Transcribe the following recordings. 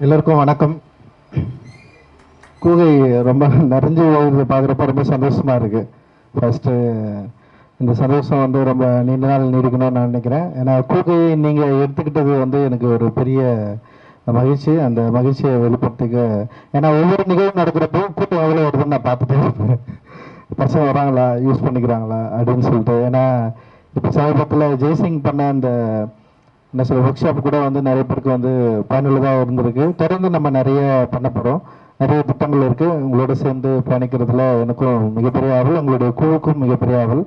எல்லோருக்கும் வணக்கம். கூகை ரொம்ப நிறைஞ்சு ஓடுறது பார்க்குறப்ப ரொம்ப சந்தோஷமாக இருக்குது ஃபர்ஸ்ட்டு இந்த சந்தோஷம் வந்து ரொம்ப நீண்ட நாள் நீடிக்கணும்னு நான் நினைக்கிறேன். ஏன்னா கூகையை நீங்கள் எடுத்துக்கிட்டது வந்து எனக்கு ஒரு பெரிய மகிழ்ச்சி. அந்த மகிழ்ச்சியை வெளிப்படுத்திக்க ஏன்னா ஒவ்வொரு நிகழ்வு நடக்கிறப்போ கூட்டம் எவ்வளோ வருதுன்னு நான் பார்த்துட்டே இருப்பேன். பசங்க வராங்களா? யூஸ் பண்ணிக்கிறாங்களா? அப்படின்னு சொல்லிட்டு. ஏன்னா இப்போ சமீபத்தில் ஜெய்சிங் பண்ண அந்த என்ன சொல்ல ஒர்க் ஷாப் கூட வந்து நிறைய பேருக்கு வந்து பயனுள்ளதாக இருந்திருக்கு. தொடர்ந்து நம்ம நிறைய பண்ண போகிறோம் நிறைய திட்டங்கள் இருக்குது உங்களோட சேர்ந்து பயணிக்கிறதுல எனக்கும் மிகப்பெரிய ஆவல் உங்களுடைய குழுவுக்கும் மிகப்பெரிய ஆவல்.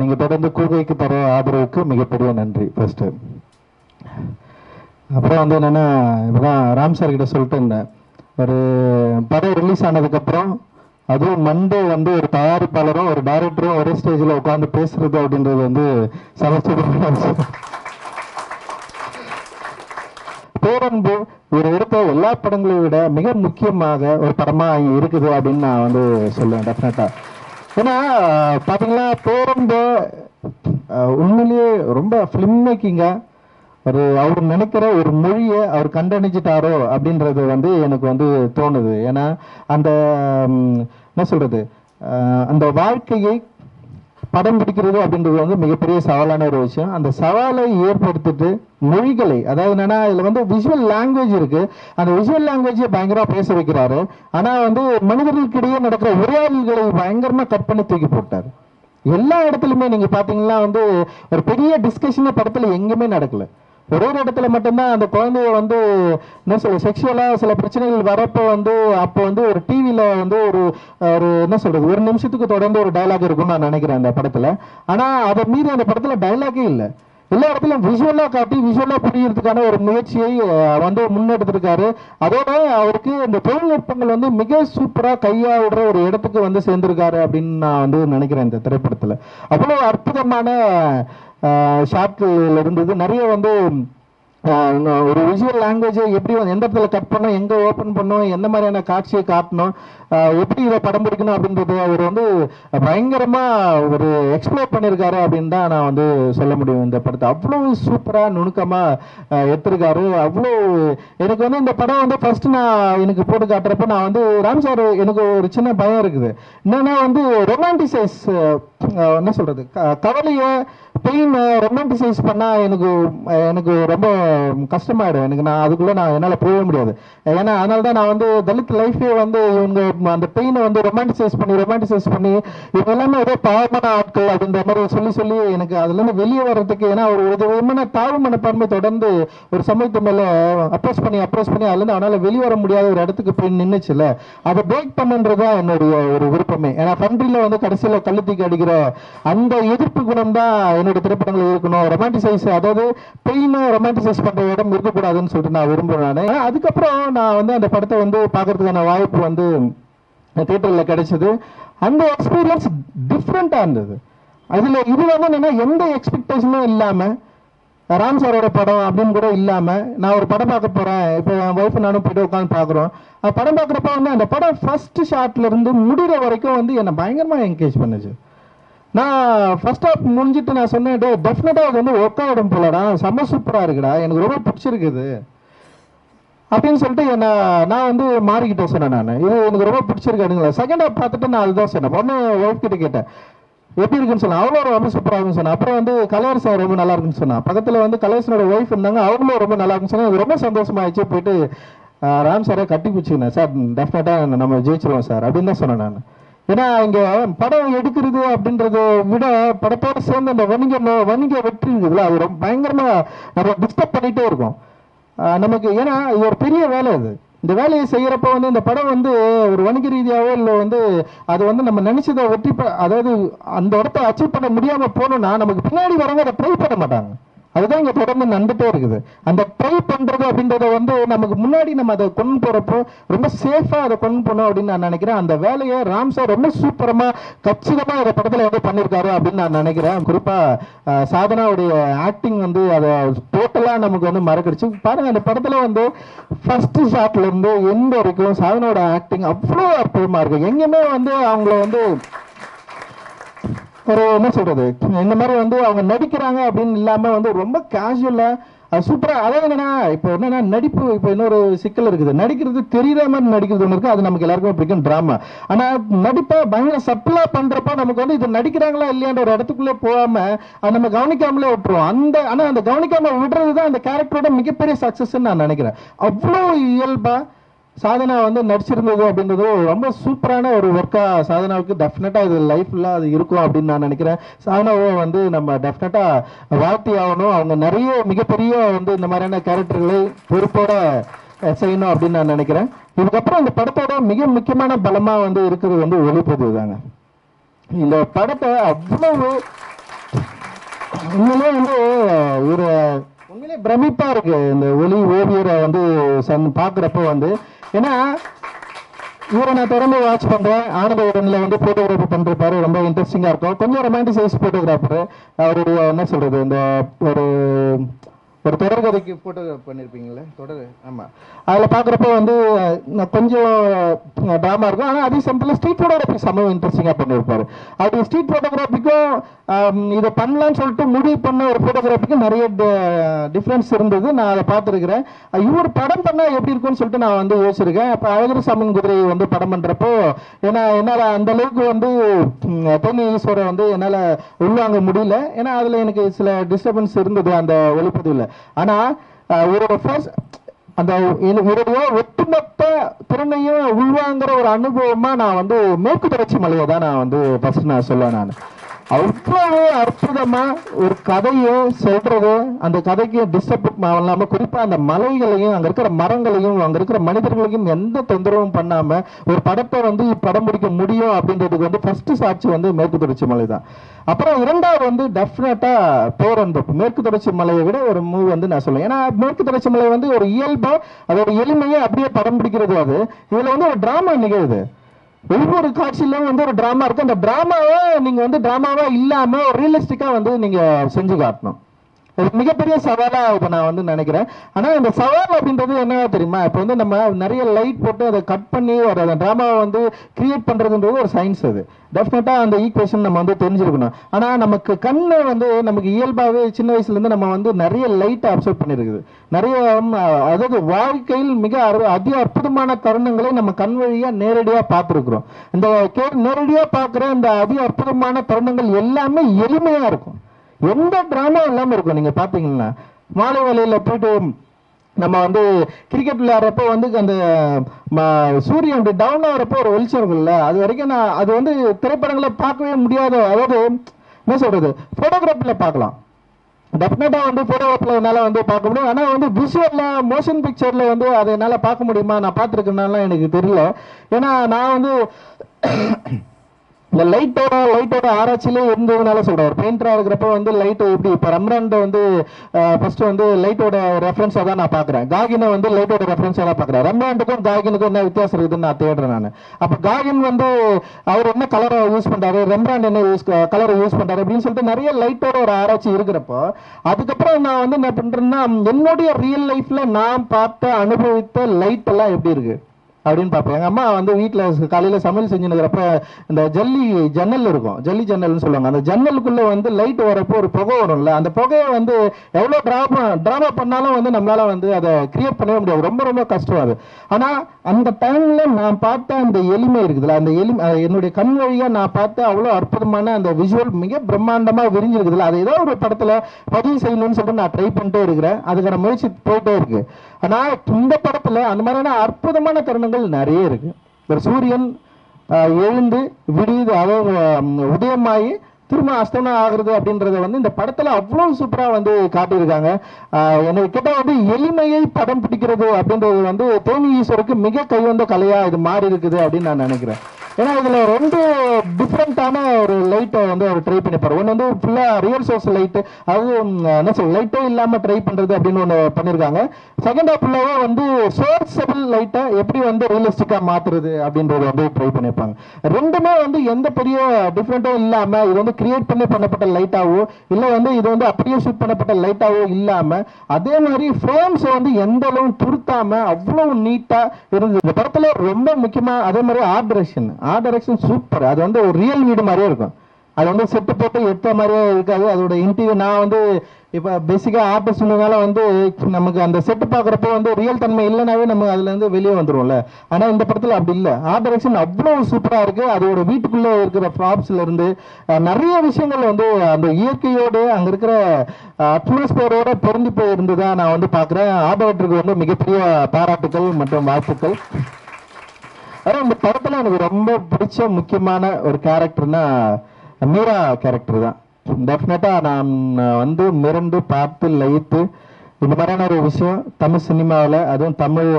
நீங்கள் தொடர்ந்து கூகைக்கு தர ஆதரவுக்கு மிகப்பெரிய நன்றி ஃபர்ஸ்ட்டு அப்புறம் வந்து என்னென்னா இப்போதான் ராம் சார் கிட்ட சொல்லிட்டு இருந்தேன். ஒரு படம் ரிலீஸ் ஆனதுக்கப்புறம் அதுவும் மண்டே வந்து ஒரு தயாரிப்பாளரும் ஒரு டைரக்டரும் ஒரே ஸ்டேஜில் உட்காந்து பேசுறது அப்படின்றது வந்து சமஸ்கிருதமான விஷயம் பேரன்பு ஒரு எடுத்த எல்லா படங்களையும் விட மிக முக்கியமாக ஒரு படமா இருக்குது அப்படின்னு நான் வந்து சொல்லுவேன் டெஃபினட்டா ஏன்னா பாத்தீங்களா பேரன்பு உண்மையிலேயே ரொம்ப ஃபிலிம் மேக்கிங்கா ஒரு அவர் நினைக்கிற ஒரு மொழியை அவர் கண்டணிச்சிட்டாரோ அப்படின்றது வந்து எனக்கு வந்து தோணுது. ஏன்னா அந்த என்ன சொல்றது அந்த வாழ்க்கையை படம் பிடிக்கிறது அப்படின்றது வந்து மிகப்பெரிய சவாலான ஒரு விஷயம். அந்த சவாலை ஏற்படுத்திட்டு மொழிகளை அதாவது என்னன்னா இதுல வந்து விஷுவல் லாங்குவேஜ் இருக்கு. அந்த விஷுவல் லாங்குவேஜை பயங்கரமா பேச வைக்கிறாரு. ஆனா வந்து மனிதர்களுக்கிடையே நடக்கிற உரையாடல்களை பயங்கரமா கட் பண்ணி தூக்கி போட்டார். எல்லா இடத்துலையுமே நீங்க பாத்தீங்கன்னா வந்து ஒரு பெரிய டிஸ்கஷனே படத்துல எங்கேயுமே நடக்கலை. ஒரே ஒரு இடத்துல மட்டும்தான் அந்த குழந்தைய வந்து என்ன சொல்ல செக்ஷுவலா சில பிரச்சனைகள் வரப்போ வந்து அப்போ வந்து ஒரு டிவியில வந்து ஒரு ஒரு என்ன சொல்றது ஒரு நிமிஷத்துக்கு தொடர்ந்து ஒரு டயலாக் இருக்கும்னு நான் நினைக்கிறேன் அந்த படத்துல. ஆனா அதை மீறி அந்த படத்துல டயலாகே இல்லை. எல்லா இடத்துலயும் விஷுவலா காட்டி விஷுவலா புரியறதுக்கான ஒரு முயற்சியை வந்து முன்னெடுத்திருக்காரு. அதோட அவருக்கு இந்த தொழில்நுட்பங்கள் வந்து மிக சூப்பரா கையாளுற ஒரு இடத்துக்கு வந்து சேர்ந்திருக்காரு அப்படின்னு நான் வந்து நினைக்கிறேன் இந்த திரைப்படத்துல. அவ்வளவு அற்புதமான ஷாட்கள் இருந்தது நிறைய வந்து ஒரு விஷுவல் லாங்குவேஜை எப்படி வந்து எந்த இடத்துல கட் பண்ணோம் எங்கே ஓப்பன் பண்ணணும் எந்த மாதிரியான காட்சியை காட்டணும் எப்படி இதை படம் பிடிக்கணும் அப்படின்றது அவர் வந்து பயங்கரமாக ஒரு எக்ஸ்ப்ளோர் பண்ணியிருக்காரு அப்படின்னு தான் நான் வந்து சொல்ல முடியும். இந்த படத்தை அவ்வளோ சூப்பராக நுணுக்கமாக எடுத்திருக்காரு. அவ்வளோ எனக்கு வந்து இந்த படம் வந்து ஃபஸ்ட்டு நான் எனக்கு போட்டு காட்டுறப்ப நான் வந்து ராம் சார் எனக்கு ஒரு சின்ன பயம் இருக்குது. என்னென்னா வந்து ரொமான்டிசைஸ் என்ன சொல்கிறது கவலையை பெயின் ரொமான்டிசைஸ் பண்ணால் எனக்கு எனக்கு ரொம்ப கஷ்டமாயிடும். எனக்கு நான் அதுக்குள்ளே நான் என்னால் போகவே முடியாது. ஏன்னா அதனால தான் நான் வந்து தலித் லைஃபே வந்து இவங்க அந்த பெயினை வந்து ரொமான்டிசைஸ் பண்ணி ரொமான்டிசைஸ் பண்ணி இவங்க எல்லாமே ஏதோ பாவமான ஆட்கள் அப்படின்ற மாதிரி சொல்லி சொல்லி எனக்கு அதுல இருந்து வெளியே வர்றதுக்கு ஏன்னா ஒரு விதமான தாழ்வு மனப்பான்மை தொடர்ந்து ஒரு சமூகத்து மேல அப்ரோச் பண்ணி அப்ரோச் பண்ணி அதுல இருந்து அவனால வெளியே வர முடியாத ஒரு இடத்துக்கு போய் நின்றுச்சுல அதை பிரேக் பண்ணுன்றதுதான் என்னுடைய ஒரு விருப்பமே. ஏன்னா கண்ட்ரில வந்து கடைசியில கழுத்திக்கு அடிக்கிற அந்த எதிர்ப்பு குணம் தான் என்னுடைய திரைப்படங்கள் இருக்கணும். ரொமான்டிசைஸ் அதாவது பெயினும் ரொமான்டிசைஸ் பண்ற இடம் இருக்கக்கூடாதுன்னு சொல்லிட்டு நான் விரும்புறேன் நான். அதுக்கப்புறம் நான் வந்து அந்த படத்தை வந்து பார்க்கறதுக்கான வாய்ப்பு வந்து தேட்டரில் கிடைச்சது. அந்த எக்ஸ்பீரியன்ஸ் டிஃப்ரெண்ட்டாக இருந்தது. அதில் இது வந்து என்னென்னா எந்த எக்ஸ்பெக்டேஷனும் இல்லாமல் ராம் சாரோட படம் அப்படின்னு கூட இல்லாமல் நான் ஒரு படம் பார்க்க போகிறேன் இப்போ என் ஒய்ஃப் நானும் போய்ட்டு உட்காந்து பார்க்குறோம். அந்த படம் பார்க்குறப்ப வந்து அந்த படம் ஃபஸ்ட்டு ஷார்ட்லேருந்து முடிகிற வரைக்கும் வந்து என்னை பயங்கரமாக என்கேஜ் பண்ணுச்சு. நான் ஃபர்ஸ்ட் ஆஃப் முடிஞ்சிட்டு நான் சொன்னேன் டே டெஃபினட்டாக அது வந்து ஒர்க் ஆகிடும் போலடா செம்ம சூப்பராக இருக்குடா எனக்கு ரொம்ப பிடிச்சிருக்குது. அப்படின்னு சொல்லிட்டு என்ன நான் வந்து மாறிக்கிட்டேன் சொன்னேன் நான். இது எனக்கு ரொம்ப பிடிச்சிருக்கானுங்களா. செகண்ட் ஹாஃப் பார்த்துட்டு நான் அதுதான் சொன்னேன். பொண்ணு ஒய்ஃப் கிட்ட கேட்டேன். எப்படி இருக்குன்னு சொன்னேன். அவளும் ரொம்ப சூப்பராக இருக்குன்னு சொன்னேன். அப்புறம் வந்து கலர் சார் ரொம்ப நல்லா இருக்குன்னு சொன்னான். பக்கத்தில் வந்து கலையரசனோட ஒய்ஃப் இருந்தாங்க. அவங்களும் ரொம்ப நல்லா இருக்குன்னு சொன்னா ரொம்ப சந்தோஷமாயிடுச்சு. போயிட்டு ராம் சாரை கட்டி பிடிச்சிக்கினேன். சார் டெஃபினட்டாக நம்ம ஜெயிச்சிருவோம் சார் அப்படின்னு தான் சொன்னேன் நான். ஏன்னா இங்கே படம் எடுக்கிறது அப்படின்றத விட படத்தோடு சேர்ந்து அந்த வணிக வணிக வெற்றி இருக்குதுல்ல அது ரொம்ப பயங்கரமாக நம்ம டிஸ்டர்ப் பண்ணிகிட்டே இருக்கும். நமக்கு ஏன்னா இது ஒரு பெரிய வேலை அது. இந்த வேலையை செய்கிறப்ப வந்து இந்த படம் வந்து ஒரு வணிக ரீதியாகவோ இல்லை வந்து அது வந்து நம்ம நினச்சதை வெற்றி அதாவது அந்த இடத்த அச்சீவ் பண்ண முடியாமல் போகணுன்னா நமக்கு பின்னாடி வரவங்க அதை ட்ரை பண்ண மாட்டாங்க. அதுதான் இங்கே தொடர்ந்து நடந்துட்டே இருக்குது. அந்த ட்ரை பண்ணுறது அப்படின்றத வந்து நமக்கு முன்னாடி நம்ம அதை கொண்டு போகிறப்போ ரொம்ப சேஃபாக அதை கொண்டு போனோம் அப்படின்னு நான் நினைக்கிறேன். அந்த வேலையை ராம் சார் ரொம்ப சூப்பரமாக கச்சிதமாக இந்த படத்தில் வந்து பண்ணியிருக்காரு அப்படின்னு நான் நினைக்கிறேன். குறிப்பாக சாதனாவுடைய ஆக்டிங் வந்து அதை டோட்டலாக நமக்கு வந்து மறக்கடிச்சு. பாருங்கள் அந்த படத்தில் வந்து ஃபஸ்ட்டு ஷாட்லேருந்து எந்த வரைக்கும் சாதனாவோட ஆக்டிங் அவ்வளோ அற்புதமாக இருக்கும். எங்கேயுமே வந்து அவங்கள வந்து ஒரு என்ன சொல்றது? இந்த மாதிரி வந்து அவங்க நடிக்கிறாங்க அப்படின்னு இல்லாம வந்து ரொம்ப கேஷுவலா அது சூப்பரா அதாவது என்னன்னா இப்போ என்னன்னா நடிப்பு இப்போ இன்னொரு சிக்கல் இருக்குது. நடிக்கிறது தெரியாத மாதிரி நடிக்கிறது ஒன்று இருக்கு. அது நமக்கு எல்லாருக்குமே பிடிக்கும் டிராமா ஆனா நடிப்பை பயங்கர சப்பிளா பண்றப்ப நமக்கு வந்து இது நடிக்கிறாங்களா இல்லையான்ற ஒரு இடத்துக்குள்ளே போகாம அதை நம்ம கவனிக்காமலே விட்டுருவோம். அந்த ஆனா அந்த கவனிக்காம விடுறது தான் அந்த கேரக்டரோட மிகப்பெரிய சக்சஸ் நான் நினைக்கிறேன். அவ்வளோ இயல்பா சாதனா வந்து நடிச்சிருந்தது அப்படின்றது ரொம்ப சூப்பரான ஒரு ஒர்க்காக சாதனாவுக்கு டெஃபினட்டாக இது லைஃப்பில் அது இருக்கும் அப்படின்னு நான் நினைக்கிறேன். சாதனாவும் வந்து நம்ம டெஃபினட்டாக வாழ்த்தி ஆகணும். அவங்க நிறைய மிகப்பெரிய வந்து இந்த மாதிரியான கேரக்டர்களை பொறுப்போட செய்யணும் அப்படின்னு நான் நினைக்கிறேன். இதுக்கப்புறம் இந்த படத்தோட மிக முக்கியமான பலமாக வந்து இருக்கிறது வந்து ஒளிப்பதிவு தாங்க. இந்த படத்தை அவ்வளவு உண்மையிலே வந்து ஒரு உண்மையிலே பிரமிப்பாக இருக்குது இந்த ஒளி ஓவியரை வந்து சன் பார்க்குறப்போ வந்து ஏன்னா இவரை நான் தொடர்ந்து வாட்ச் பண்ணுறேன் ஆனந்த உடனில் வந்து ஃபோட்டோகிராஃபி பண்ணிருப்பாரு ரொம்ப இன்ட்ரெஸ்டிங்காக இருக்கும். கொஞ்சம் ரொமான்டிசைஸ் போட்டோகிராஃபர் அவருடைய என்ன சொல்கிறது இந்த ஒரு ஒரு தொடர்கதைக்கு போட்டோகிராஃப் பண்ணியிருப்பீங்களே தொடர் ஆமாம் அதில் பார்க்குறப்ப வந்து கொஞ்சம் ட்ராமா இருக்கும். ஆனால் அதே சமயத்தில் ஸ்ட்ரீட் ஃபோட்டோகிராஃபி செம்ம இன்ட்ரெஸ்டிங்காக பண்ணியிருப்பார் அப்படி ஸ்ட்ரீட் ஃபோட்டோகிராஃபிக்கும் இதை பண்ணலாம்னு சொல்லிட்டு முடிவு பண்ண ஒரு ஃபோட்டோகிராஃபிக்கும் நிறைய டிஃப்ரென்ஸ் இருந்தது. நான் அதை பார்த்துருக்கிறேன். இவர் படம் பண்ணால் எப்படி இருக்கும்னு சொல்லிட்டு நான் வந்து யோசிச்சிருக்கேன். அப்போ அழகர் சாமின் குதிரை வந்து படம் பண்ணுறப்போ ஏன்னா என்னால் அந்த அளவுக்கு வந்து ம், ஈஸ்வரை வந்து என்னால் உள்வாங்க முடியல. ஏன்னா அதில் எனக்கு சில டிஸ்டர்பன்ஸ் இருந்தது அந்த ஒளிப்பதிவில். ஆனால் ஃபர்ஸ்ட் அந்த என்னுடைய ஒட்டுமொத்த திறனையும் உள்வாங்கிற ஒரு அனுபவமா நான் வந்து மேற்கு தொடர்ச்சி மலையை தான் நான் வந்து ஃபஸ்ட் நான் சொல்லுவேன் நான். அவ்வளவு அற்புதமா ஒரு கதையை சொல்றது அந்த கதைக்கு டிஸ்டர்ப் இல்லாம குறிப்பா அந்த மலைகளையும் அங்க இருக்கிற மரங்களையும் அங்க இருக்கிற மனிதர்களையும் எந்த தொந்தரவும் பண்ணாம ஒரு படத்தை வந்து படம் பிடிக்க முடியும் அப்படின்றதுக்கு வந்து ஃபர்ஸ்ட் சாட்சி வந்து மேற்கு தொடர்ச்சி மலை தான். அப்புறம் இரண்டாவது வந்து டெஃபினட்டா பேரன்பு. மேற்கு தொடர்ச்சி மலையை விட ஒரு மூவ் வந்து நான் சொல்லுவேன் ஏன்னா மேற்கு தொடர்ச்சி மலை வந்து ஒரு இயல்பா அதோட எளிமையை அப்படியே படம் பிடிக்கிறது அது. இதுல வந்து ஒரு டிராமா நிகழுது. ஒவ்வொரு காட்சியிலும் வந்து ஒரு டிராமா இருக்கு அந்த டிராமாவை நீங்க வந்து டிராமாவா இல்லாம ஒரு ரியலிஸ்டிக்கா வந்து நீங்க செஞ்சு காட்டணும். மிகப்பெரிய சவாலாக இப்போ நான் வந்து நினைக்கிறேன். ஆனால் இந்த சவால் அப்படின்றது என்ன தெரியுமா? இப்போ வந்து நம்ம நிறைய லைட் போட்டு அதை கட் பண்ணி ஒரு அந்த ட்ராமாவை வந்து கிரியேட் பண்ணுறதுன்றது ஒரு சயின்ஸ் அது. டெஃபினட்டாக அந்த ஈக்குவேஷன் நம்ம வந்து தெரிஞ்சிருக்கணும். ஆனால் நமக்கு கண்ணு வந்து நமக்கு இயல்பாகவே சின்ன வயசுலேருந்து நம்ம வந்து நிறைய லைட்டை அப்சர்வ் பண்ணியிருக்குது நிறைய அதாவது வாழ்க்கையில் மிக அரு- அதி அற்புதமான தருணங்களை நம்ம கண் வழியாக நேரடியாக பார்த்துருக்குறோம். இந்த கே- நேரடியாக பார்க்குற இந்த அதி அற்புதமான தருணங்கள் எல்லாமே எளிமையாக இருக்கும். எந்த டிராமா இல்லாமல் இருக்கும் நீங்கள் பார்த்தீங்கன்னா மாலை வேலையில் போயிட்டு நம்ம வந்து கிரிக்கெட் விளையாடுறப்போ வந்து அந்த ம- சூரியன் அப்படி டவுன் ஆகிறப்போ ஒரு வெளிச்சம் இருக்குல்ல அது வரைக்கும் நான் அது வந்து திரைப்படங்களை பார்க்கவே முடியாத அதாவது என்ன சொல்கிறது ஃபோட்டோகிராஃபியில் பார்க்கலாம். டெஃபினட்டாக வந்து ஃபோட்டோகிராஃபில் என்னால் வந்து பார்க்க முடியும். ஆனால் வந்து விஷுவலில் மோஷன் பிக்சரில் வந்து அதை என்னால் பார்க்க முடியுமா? நான் பார்த்துருக்கேனாலாம் எனக்கு தெரியல. ஏன்னா நான் வந்து இந்த லைட்டோட லைட்டோட ஆராய்ச்சியிலே இருந்ததுனால சொல்கிறேன் ஒரு பெயிண்டராக இருக்கிறப்ப வந்து லைட் எப்படி இப்போ ரம்ரான்ட வந்து ஃபஸ்ட்டு வந்து லைட்டோட ரெஃபரன்ஸாக தான் நான் பார்க்குறேன். காகினை வந்து லைட்டோட ரெஃபரன்ஸாக தான் பார்க்குறேன். ரம்ராண்டுக்கும் காகினுக்கும் என்ன வித்தியாசம் இருக்குதுன்னு நான் தேடுறேன் நான். அப்போ காகின் வந்து அவர் என்ன கலரை யூஸ் பண்ணுறாரு ரெம்ராண்ட் என்ன யூஸ் கலரை யூஸ் பண்ணுறாரு அப்படின்னு சொல்லிட்டு நிறைய லைட்டோட ஒரு ஆராய்ச்சி இருக்கிறப்போ அதுக்கப்புறம் நான் வந்து என்ன பண்ணுறேன்னா என்னுடைய ரியல் லைஃப்பில் நான் பார்த்த அனுபவித்த லைட் எல்லாம் எப்படி இருக்குது அப்படின்னு பார்ப்பேன் எங்கள் அம்மா வந்து வீட்டில் காலையில் சமையல் செஞ்சுனுக்கிறப்ப இந்த ஜல்லி ஜன்னல் இருக்கும். ஜல்லி ஜன்னல்னு சொல்லுவாங்க. அந்த ஜன்னலுக்குள்ளே வந்து லைட் வரப்போ ஒரு புகை வரும்ல அந்த புகையை வந்து எவ்வளோ ட்ராமா ட்ராமா பண்ணாலும் வந்து நம்மளால் வந்து அதை கிரியேட் பண்ணவே முடியாது. ரொம்ப ரொம்ப கஷ்டம் அது. ஆனால் அந்த டைமில் நான் பார்த்த அந்த எளிமை இருக்குதுல்ல அந்த எளிமை என்னுடைய கண் வழியாக நான் பார்த்த அவ்வளோ அற்புதமான அந்த விஷுவல் மிக பிரம்மாண்டமாக விரிஞ்சிருக்குதுல்ல. அதை ஏதோ ஒரு படத்தில் பதிவு செய்யணும்னு சொல்லிட்டு நான் ட்ரை பண்ணிட்டே இருக்கிறேன். அதுக்கான முயற்சி போயிட்டே இருக்குது ஆனா இந்த படத்துல அந்த மாதிரியான அற்புதமான தருணங்கள் நிறைய இருக்கு. ஒரு சூரியன் எழுந்து விடியுது அதாவது உதயமாகி திரும்ப அஸ்தமனம் ஆகுறது அப்படின்றத வந்து இந்த படத்தில் அவ்வளோ சூப்பராக வந்து காட்டியிருக்காங்க. எனக்கு கேட்டால் வந்து எளிமையை படம் பிடிக்கிறது அப்படின்றது வந்து தேனி ஈஸ்வருக்கு மிக கைவந்த கலையாக இது மாறி இருக்குது அப்படின்னு நான் நினைக்கிறேன். ஏன்னா இதில் ரெண்டு டிஃப்ரெண்ட்டான ஒரு லைட்டை வந்து அவர் ட்ரை பண்ணிப்பார். ஒன்று வந்து ஃபுல்லாக ரியல் சோர்ஸ் லைட்டு அது என்ன சொல் லைட்டே இல்லாமல் ட்ரை பண்ணுறது அப்படின்னு ஒன்று பண்ணியிருக்காங்க செகண்ட் ஹாஃப் வந்து சோர்ஸபிள் லைட்டை எப்படி வந்து ரியலிஸ்டிக்காக மாற்றுறது அப்படின்றது வந்து ட்ரை பண்ணியிருப்பாங்க ரெண்டுமே வந்து எந்த பெரிய டிஃப்ரெண்ட்டும் இல்லாமல் இது வந்து கிரியேட் பண்ணி பண்ணப்பட்ட லைட்டாகவோ இல்லை வந்து இது வந்து அப்படியே ஷூட் பண்ணப்பட்ட லைட்டாகவோ இல்லாமல் அதே மாதிரி ஃப்ரேம்ஸ் வந்து எந்த அளவு துருத்தாமல் அவ்வளோ நீட்டாக இருந்தது. இந்த படத்தில் ரொம்ப முக்கியமாக அதே மாதிரி ஆர்ட் ஆர்ட் டைரக்ஷன் சூப்பர் அது வந்து ஒரு ரியல் வீடு மாதிரியே இருக்கும். அது வந்து செட்டு போட்டு எடுத்த மாதிரியே இருக்காது. அதோட இன்டீரியர் நான் வந்து இப்போ பேசிக்காக ஆர்டிஸ்ட்னால வந்து நமக்கு அந்த செட்டு பார்க்குறப்போ வந்து ரியல் தன்மை இல்லைனாவே நம்ம அதுலேருந்து வெளியே வந்துரும்ல ஆனால் இந்த படத்தில் அப்படி இல்லை. ஆர்ட் டைரக்ஷன் அவ்வளோ சூப்பராக இருக்குது அதோட வீட்டுக்குள்ளே இருக்கிற ப்ராப்ஸ்லேருந்து நிறைய விஷயங்கள் வந்து அந்த இயற்கையோடு அங்கே இருக்கிற அட்மாஸ்பியரோட பொருந்தி போய் இருந்ததா நான் வந்து பார்க்குறேன். ஆர்ட் வந்து மிகப்பெரிய பாராட்டுக்கள் மற்றும் வாழ்த்துக்கள். ஆனால் இந்த படத்தில் எனக்கு ரொம்ப பிடிச்ச முக்கியமான ஒரு கேரக்டர்னா மீரா கேரக்டர் தான். டெஃபினட்டாக நான் வந்து மிரண்டு பார்த்து லயித்து இந்த மாதிரியான ஒரு விஷயம் தமிழ் சினிமாவில் அதுவும் தமிழ்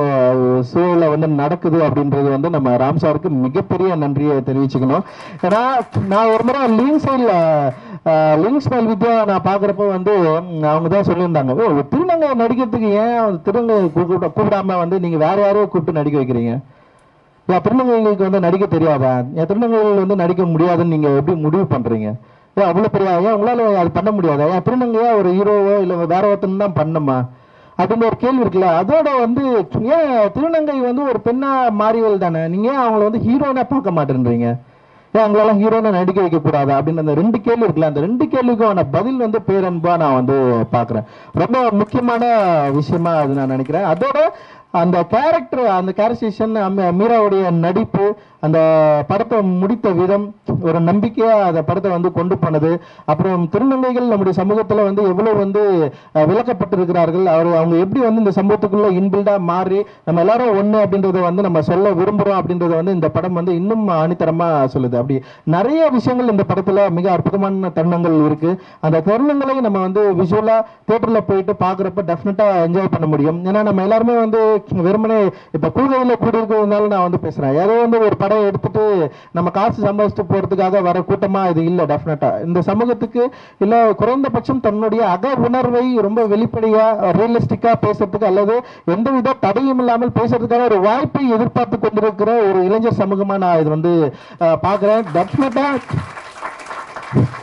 சூழலில் வந்து நடக்குது அப்படின்றது வந்து நம்ம ராம் சாருக்கு மிகப்பெரிய நன்றியை தெரிவிச்சுக்கணும். ஏன்னா நான் ஒரு முறை லீவ் சைடில் லிங்க் ஸ்மைல் வித்யா நான் பார்க்குறப்ப வந்து அவங்க தான் சொல்லியிருந்தாங்க ஓ திருநங்கை நடிக்கிறதுக்கு ஏன் திருநங்கை கூப்பிட கூப்பிடாம வந்து நீங்கள் வேறு யாரையோ கூப்பிட்டு நடிக்க வைக்கிறீங்க? ஏன் திருநங்கைகளுக்கு வந்து நடிக்க தெரியாதா? என் திருநங்கைகள் வந்து நடிக்க முடியாதுன்னு நீங்கள் எப்படி முடிவு பண்ணுறீங்க ஏன் அவ்வளோ பெரிய ஏன் உங்களால் அது பண்ண முடியாதா? ஏன் திருநங்கையா ஒரு ஹீரோவோ இல்லை வேற ஒருத்தன் தான் பண்ணுமா? அப்படின்னு ஒரு கேள்வி இருக்குல்ல. அதோட வந்து ஏன் திருநங்கை வந்து ஒரு பெண்ணா மாறிவல் தானே? நீங்கள் ஏன் அவங்கள வந்து ஹீரோனா பார்க்க மாட்டேன்றீங்க? ஏன் அவங்களால ஹீரோனை நடிக்க வைக்கக்கூடாதா அப்படின்னு அந்த ரெண்டு கேள்வி இருக்குல்ல. அந்த ரெண்டு கேள்விக்கான பதில் வந்து பேரன்பா நான் வந்து பார்க்குறேன். ரொம்ப முக்கியமான விஷயமா அது நான் நினைக்கிறேன். அதோட அந்த கேரக்டர் அந்த கேரக்டர் மீராவுடைய நடிப்பு அந்த படத்தை முடித்த விதம் ஒரு நம்பிக்கையாக அந்த படத்தை வந்து கொண்டு போனது. அப்புறம் திருநங்கைகள் நம்முடைய சமூகத்தில் வந்து எவ்வளோ வந்து விளக்கப்பட்டிருக்கிறார்கள். அவர் அவங்க எப்படி வந்து இந்த சமூகத்துக்குள்ளே இன்பில்டாக மாறி நம்ம எல்லாரும் ஒன்று அப்படின்றத வந்து நம்ம சொல்ல விரும்புகிறோம் அப்படின்றத வந்து இந்த படம் வந்து இன்னும் அணித்தரமாக சொல்லுது. அப்படி நிறைய விஷயங்கள் இந்த படத்தில் மிக அற்புதமான தருணங்கள் இருக்குது அந்த தருணங்களை நம்ம வந்து விஷுவலாக தேட்டரில் போயிட்டு பார்க்குறப்ப டெஃபினட்டாக என்ஜாய் பண்ண முடியும். ஏன்னா நம்ம எல்லாருமே வந்து வெறுமனே இப்போ கூடுதல கூடியிருக்கிறதுனால நான் வந்து பேசுகிறேன் ஏதோ வந்து ஒரு படம் எடுத்துட்டு நம்ம காசு சம்பாதிச்சுட்டு போறதுக்காக வர கூட்டமா இது இல்லை டெஃபினட்டாக இந்த சமூகத்துக்கு இல்லை குறைந்தபட்சம் தன்னுடைய அக உணர்வை ரொம்ப வெளிப்படையாக ரியலிஸ்டிக்காக பேசுறதுக்கு அல்லது எந்தவித தடையும் இல்லாமல் பேசுறதுக்கான ஒரு வாய்ப்பை எதிர்பார்த்து கொண்டிருக்கிற ஒரு இளைஞர் சமூகமா நான் இது வந்து பார்க்குறேன். டெஃபினட்டாக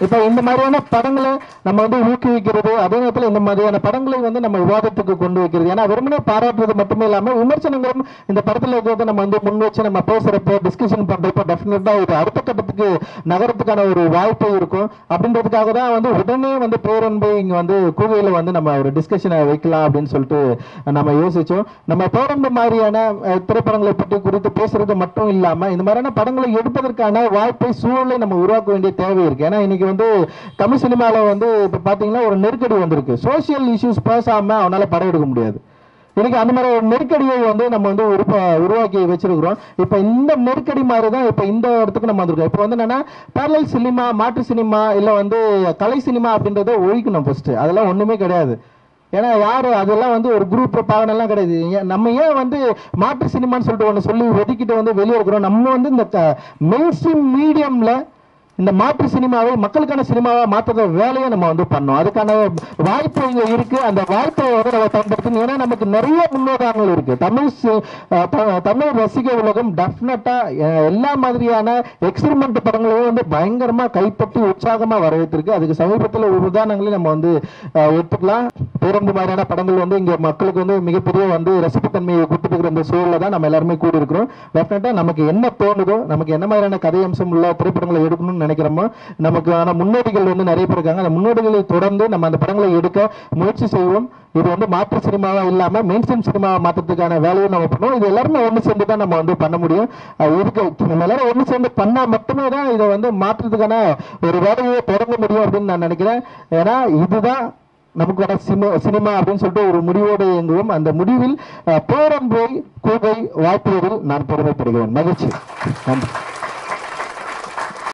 இப்போ இந்த மாதிரியான படங்களை நம்ம வந்து ஊக்குவிக்கிறது அதே நேரத்தில் இந்த மாதிரியான படங்களை வந்து நம்ம விவாதத்துக்கு கொண்டு வைக்கிறது. ஏன்னா வெறுமனே பாராட்டுறது மட்டுமே இல்லாமல் விமர்சனங்களும் இந்த படத்தில் இருக்கிறத நம்ம வந்து முன் வச்சு நம்ம பேசுகிறப்ப டிஸ்கஷன் பண்ணுறப்போ டெஃபினட்டாக ஒரு அடுத்த கட்டத்துக்கு நகரத்துக்கான ஒரு வாய்ப்பு இருக்கும். அப்படின்றதுக்காக தான் வந்து உடனே வந்து பேரன்பை இங்கே வந்து கூகையில் வந்து நம்ம ஒரு டிஸ்கஷனை வைக்கலாம் அப்படின்னு சொல்லிட்டு நம்ம யோசித்தோம் நம்ம பேரன்பு மாதிரியான திரைப்படங்களை பற்றி குறித்து பேசுறது மட்டும் இல்லாமல் இந்த மாதிரியான படங்களை எடுப்பதற்கான வாய்ப்பை சூழலை நம்ம உருவாக்க வேண்டிய தேவை இருக்குது ஏன்னா இன்னைக்கு வந்து தமிழ் சினிமாவில் வந்து இப்போ பார்த்தீங்கன்னா ஒரு நெருக்கடி வந்திருக்கு. சோஷியல் இஷ்யூஸ் பேசாமல் அவனால் படம் எடுக்க முடியாது. இன்றைக்கி அந்த மாதிரி ஒரு நெருக்கடியை வந்து நம்ம வந்து உருப்ப உருவாக்கி வச்சிருக்கிறோம். இப்போ இந்த நெருக்கடி மாதிரி தான் இப்போ இந்த இடத்துக்கு நம்ம வந்திருக்கோம். இப்போ வந்து என்னன்னா பேரல் சினிமா மாற்று சினிமா இல்லை வந்து கலை சினிமா அப்படின்றத ஒழிக்கணும் ஃபர்ஸ்ட் அதெல்லாம் ஒன்றுமே கிடையாது. ஏன்னா யார் அதெல்லாம் வந்து ஒரு குரூப் பாவனெல்லாம் கிடையாது. ஏன் நம்ம ஏன் வந்து மாற்று சினிமான்னு சொல்லிட்டு ஒன்று சொல்லி ஒதுக்கிட்டு வந்து வெளியே இருக்கிறோம்? நம்ம வந்து இந்த மெயின் ஸ்ட்ரீம் மீடியமில் இந்த மாற்று சினிமாவை மக்களுக்கான சினிமாவை மாற்றுற வேலையை நம்ம வந்து பண்ணோம். அதுக்கான வாய்ப்பு இங்கே இருக்கு. அந்த வாய்ப்பை வந்து நம்ம பயன்படுத்தணும். ஏன்னா நமக்கு நிறைய முன்னோட்டங்கள் இருக்கு. தமிழ் த- தமிழ் ரசிக உலகம் டெஃபினட்டா எல்லா மாதிரியான எக்ஸ்பெரிமெண்ட் படங்களையும் வந்து பயங்கரமா கைப்பற்றி உற்சாகமா வரவேற்றிருக்கு. அதுக்கு சமீபத்தில் உதாரணங்களையும் நம்ம வந்து எடுத்துக்கலாம். பேருந்து மாதிரியான படங்கள் வந்து இங்கே மக்களுக்கு வந்து மிகப்பெரிய வந்து ரசிப்புத்தன்மையை கொடுத்துட்டு இருக்கிற இந்த சூழலில் தான் நம்ம எல்லாருமே கூடி இருக்கிறோம் டெஃபினட்டா நமக்கு என்ன தோணுதோ நமக்கு என்ன மாதிரியான கதை அம்சம் உள்ள திரைப்படங்களை எடுக்கணும்னு நினைக்கிறோமோ? நமக்கான முன்னோடிகள் வந்து நிறைய பேர் இருக்காங்க. அந்த முன்னோடிகளை தொடர்ந்து நம்ம அந்த படங்களை எடுக்க முயற்சி செய்வோம். இது வந்து மாற்று சினிமாவாக இல்லாமல் மெயின் ஸ்ட்ரீம் சினிமாவை மாற்றத்துக்கான வேலையும் நம்ம பண்ணுவோம். இது எல்லாருமே ஒன்று சேர்ந்து தான் நம்ம வந்து பண்ண முடியும். இதுக்கு நம்ம எல்லாரும் ஒன்று சேர்ந்து பண்ணால் மட்டுமே தான் இதை வந்து மாற்றுறதுக்கான ஒரு வேலையை தொடங்க முடியும் அப்படின்னு நான் நினைக்கிறேன். ஏன்னா இதுதான் நமக்கான சினிமா சினிமா அப்படின்னு சொல்லிட்டு ஒரு முடிவோடு இயங்குவோம். அந்த முடிவில் அஹ், பேரன்பை கூகை வாழ்த்துவதில் நான் பெருமைப்படுகிறேன். மகிழ்ச்சி. நன்றி.